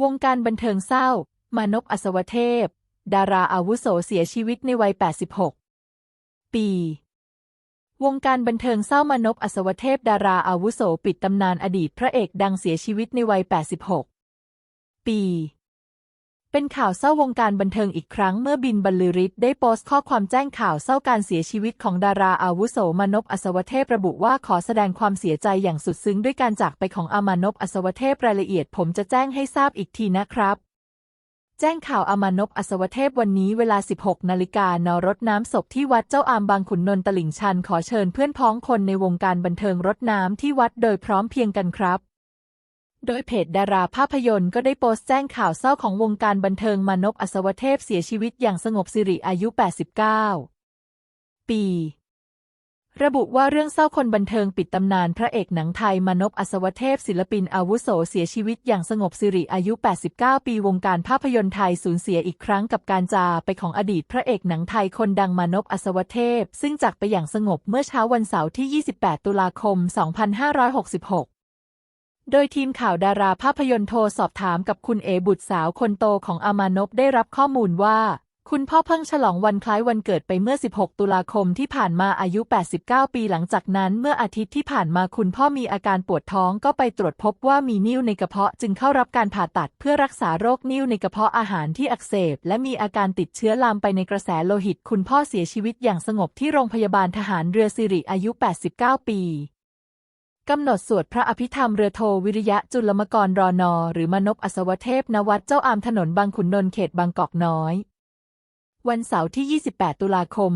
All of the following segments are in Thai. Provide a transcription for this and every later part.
วงการบันเทิงเศร้า มานพอัศวเทพ ดาราอาวุโสเสียชีวิตในวัย 86 ปี วงการบันเทิงเศร้ามานพอัศวเทพ ดาราอาวุโสปิดตำนานอดีตพระเอกดังเสียชีวิตในวัย 86 ปี เป็นข่าวเศร้าวงการบันเทิงอีกครั้งเมื่อบินบรรลือฤทธิ์ได้โพสต์ข้อความแจ้งข่าวเศร้าการเสียชีวิตของดาราอาวุโสมานพอัศวเทพระบุว่าขอแสดงความเสียใจอย่างสุดซึ้งด้วยการจากไปของอามานพอัศวเทพรายละเอียดผมจะแจ้งให้ทราบอีกทีนะครับ แจ้งข่าวอามานพอัศวเทพวันนี้เวลา 16 นาฬิกานรดน้ำศพที่วัดเจ้าอามบางขุนนนท์ตลิ่งชันขอเชิญเพื่อนพ้องคนในวงการบันเทิงรดน้ำที่วัดโดยพร้อมเพียงกันครับ โดยเพจดาราภาพยนตร์ก็ได้โพสต์แจ้งข่าวเศร้าของวงการบันเทิงมานพอัศวเทพเสียชีวิตอย่างสงบสิริอายุ 89 ปี ระบุว่าเรื่องเศร้าคนบันเทิงปิดตำนานพระเอกหนังไทยมานพอัศวเทพศิลปินอาวุโสเสียชีวิตอย่างสงบสิริอายุ 89 ปีวงการภาพยนตร์ไทยสูญเสียอีกครั้งกับการจาไปของอดีตพระเอกหนังไทยคนดังมานพอัศวเทพ ซึ่งจากไปอย่างสงบเมื่อเช้าวันเสาร์ที่ 28 ตุลาคม 2566 โดยทีมข่าวดาราภาพยนตร์โทรสอบถามกับคุณเอบุตรสาวคนโตของอามานพได้รับข้อมูลว่า คุณพ่อเพิ่งฉลองวันคล้ายวันเกิดไปเมื่อ 16 ตุลาคมที่ผ่านมาอายุ 89 ปีหลังจากนั้นเมื่ออาทิตย์ที่ผ่านมาคุณพ่อมีอาการปวดท้องก็ไปตรวจพบว่ามีนิ่วในกระเพาะจึงเข้ารับการผ่าตัดเพื่อรักษาโรคนิ่วในกระเพาะอาหารที่อักเสบ และมีอาการติดเชื้อลามไปในกระแสโลหิต คุณพ่อเสียชีวิตอย่างสงบที่โรงพยาบาลทหารเรือสิริอายุ 89 ปี กำหนดสวดพระอภิธรรมเรือโทวิริยะจุลมกรรอนอ หรือมนพอัศวเทพณวัดเจ้าอามถนนบางขุนนนท์เขตบางกอกน้อย วันเสาร์ที่ 28 ตุลาคม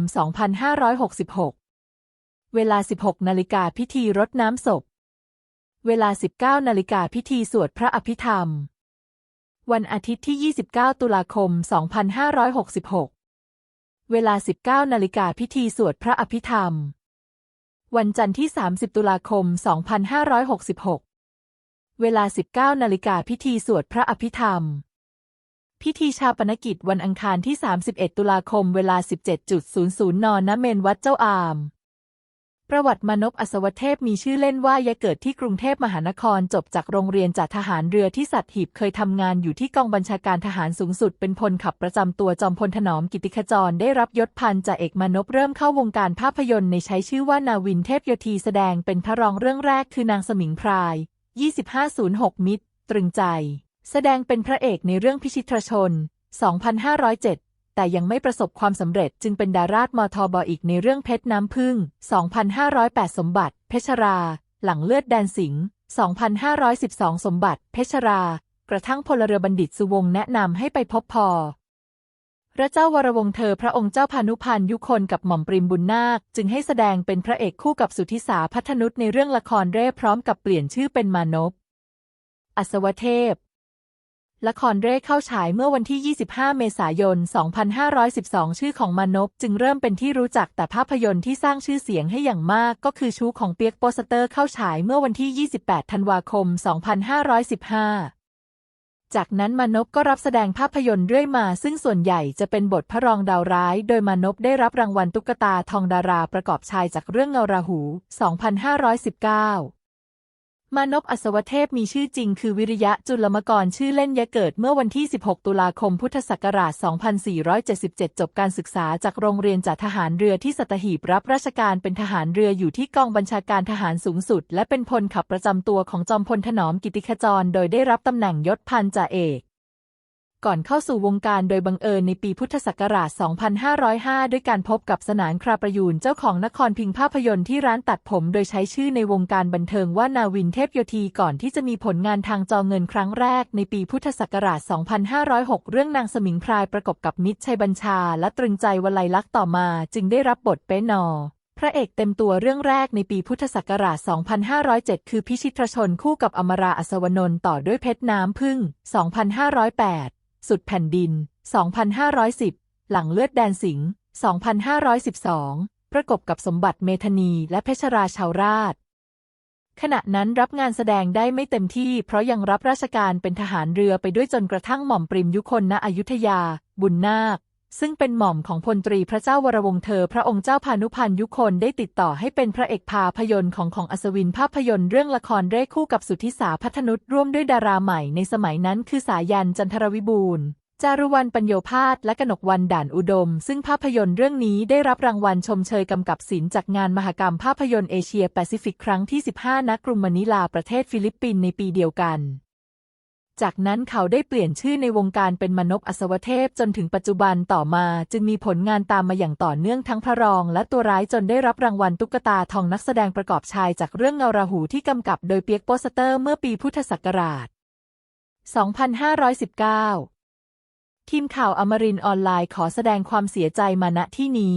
2566 เวลา 16 นาฬิกาพิธีรดน้ำศพ เวลา 19 นาฬิกาพิธีสวดพระอภิธรรม วันอาทิตย์ที่ 29 ตุลาคม 2566 เวลา 19 นาฬิกาพิธีสวดพระอภิธรรม วันจันทร์ที่ 30 ตุลาคม 2566 เวลา 19 นาฬิกาพิธีสวดพระอภิธรรม พิธีชาปนกิจวันอังคารที่ 31 ตุลาคม เวลา 17.00 น ณ เมนวัดเจ้าอาม ประวัติมนพอัศวเทพมีชื่อเล่นว่ายายเกิดที่กรุงเทพมหานครจบจากโรงเรียนจากทหารเรือที่สัตหีบเคยทำงานอยู่ที่กองบัญชาการทหารสูงสุด เป็นพลขับประจำตัวจอมพลถนอมกิติขจรได้รับยศพันจ่าเอกมนพเริ่มเข้าวงการภาพยนตร์ในใช้ชื่อว่านาวินเทพโยธีแสดงเป็นพระรองเรื่องแรกคือนางสมิงพราย 2506 มิตร ตรึงใจ แสดงเป็นพระเอกในเรื่องพิชิตรชน 2507 แต่ยังไม่ประสบความสำเร็จจึงเป็นดาราศมทบอีกในเรื่องเพชรน้ำพึ่ง 2508 สมบัติ เพชรราหลังเลือดแดนสิงห์2512 สมบัติ เพชรรา กระทั่งพลเรือบัณฑิตสุวงศ์แนะนำให้ไปพบพอพระเจ้าวรวงเธอพระองค์เจ้าพานุพันยุคนกับหม่อมปริมบุญนาค จึงให้แสดงเป็นพระเอกคู่กับสุทธิสาพัฒนุษในเรื่องละครเร่พร้อมกับเปลี่ยนชื่อเป็นมานพอัศวเทพ ละครเร่เข้าฉายเมื่อวันที่ 25 เมษายน 2512 ชื่อของมานพจึงเริ่มเป็นที่รู้จักแต่ภาพยนตร์ที่สร้างชื่อเสียงให้อย่างมากก็คือชู้ของเปียกโปสเตอร์เข้าฉายเมื่อวันที่ 28 ธันวาคม 2515 จากนั้นมานพก็รับแสดงภาพยนตร์เรื่อยมา ซึ่งส่วนใหญ่จะเป็นบทพระรองดาวร้าย โดยมานพได้รับรางวัลตุ๊กตาทองดาราประกอบชายจากเรื่องเงาราหู 2519 มานพอัศวเทพมีชื่อจริงคือวิริยะจุลมกรชื่อเล่นยะเกิดเมื่อวันที่ 16 ตุลาคมพุทธศักราช 2477 จบการศึกษาจากโรงเรียนจ่าทหารเรือที่สัตหีบรับราชการเป็นทหารเรืออยู่ที่กองบัญชาการทหารสูงสุด และเป็นพลขับประจำตัวของจอมพลถนอมกิติขจร โดยได้รับตำแหน่งยศพันจ่าเอก ก่อนเข้าสู่วงการโดยบังเอิญในปีพุทธศักราช 2505 ด้วยการพบกับสนานคราประยูนเจ้าของนครพิงค์ภาพยนตร์ที่ร้านตัดผมโดยใช้ชื่อในวงการบันเทิงว่านาวินเทพโยธีก่อนที่จะมีผลงานทางจอเงินครั้งแรกในปีพุทธศักราช 2506 เรื่องนางสมิงพรายประกบกับมิตรชัยบัญชา และตรึงใจวลัยลักษณ์ต่อมา จึงได้รับบทเป๊ะนอพระเอกเต็มตัวเรื่องแรกในปีพุทธศักราช 2507 คือพิชิตรชนคู่กับอมราอัศวนนท์ต่อด้วยเพชรน้ำพึ่ง 2508 สุดแผ่นดิน 2510 หลังเลือดแดนสิงห์ 2512 ประกบกับสมบัติเมธานีและเพชรราชาวราช ขณะนั้นรับงานแสดงได้ไม่เต็มที่ เพราะยังรับราชการเป็นทหารเรือไปด้วยจนกระทั่งหม่อมปริมยุคนณอยุธยา บุญนาค ซึ่งเป็นหม่อมของพลตรีพระเจ้าวรวงเธอ พระองค์เจ้าพานุพันธ์ยุคนได้ติดต่อให้เป็นพระเอกภาพยนตร์ของของอัศวินภาพยนตร์เรื่องละครเร่คู่กับสุทธิสาพัฒนุษร่วมด้วยดาราใหม่ในสมัยนั้นคือสายันจันทรวิบูลย์จารุวรรณปัญโยพาสและกนกวันด่านอุดม ซึ่งภาพยนตร์เรื่องนี้ได้รับรางวัลชมเชยกำกับศิลป์จากงานมหกรรมภาพยนตร์เอเชียแปซิฟิกครั้งที่ 15 ณ กรุงมะนิลาประเทศฟิลิปปินส์ในปีเดียวกัน จากนั้นเขาได้เปลี่ยนชื่อในวงการเป็นมนพอัศวเทพจนถึงปัจจุบันต่อมาจึงมีผลงานตามมาอย่างต่อเนื่องทั้งพระรองและตัวร้ายจนได้รับรางวัลตุ๊กตาทองนักแสดงประกอบชายจากเรื่องเงาราหูที่กำกับโดยเปียกโปสเตอร์เมื่อปีพุทธศักราช 2519 ทีมข่าวอมรินออนไลน์ขอแสดงความเสียใจมาณที่นี้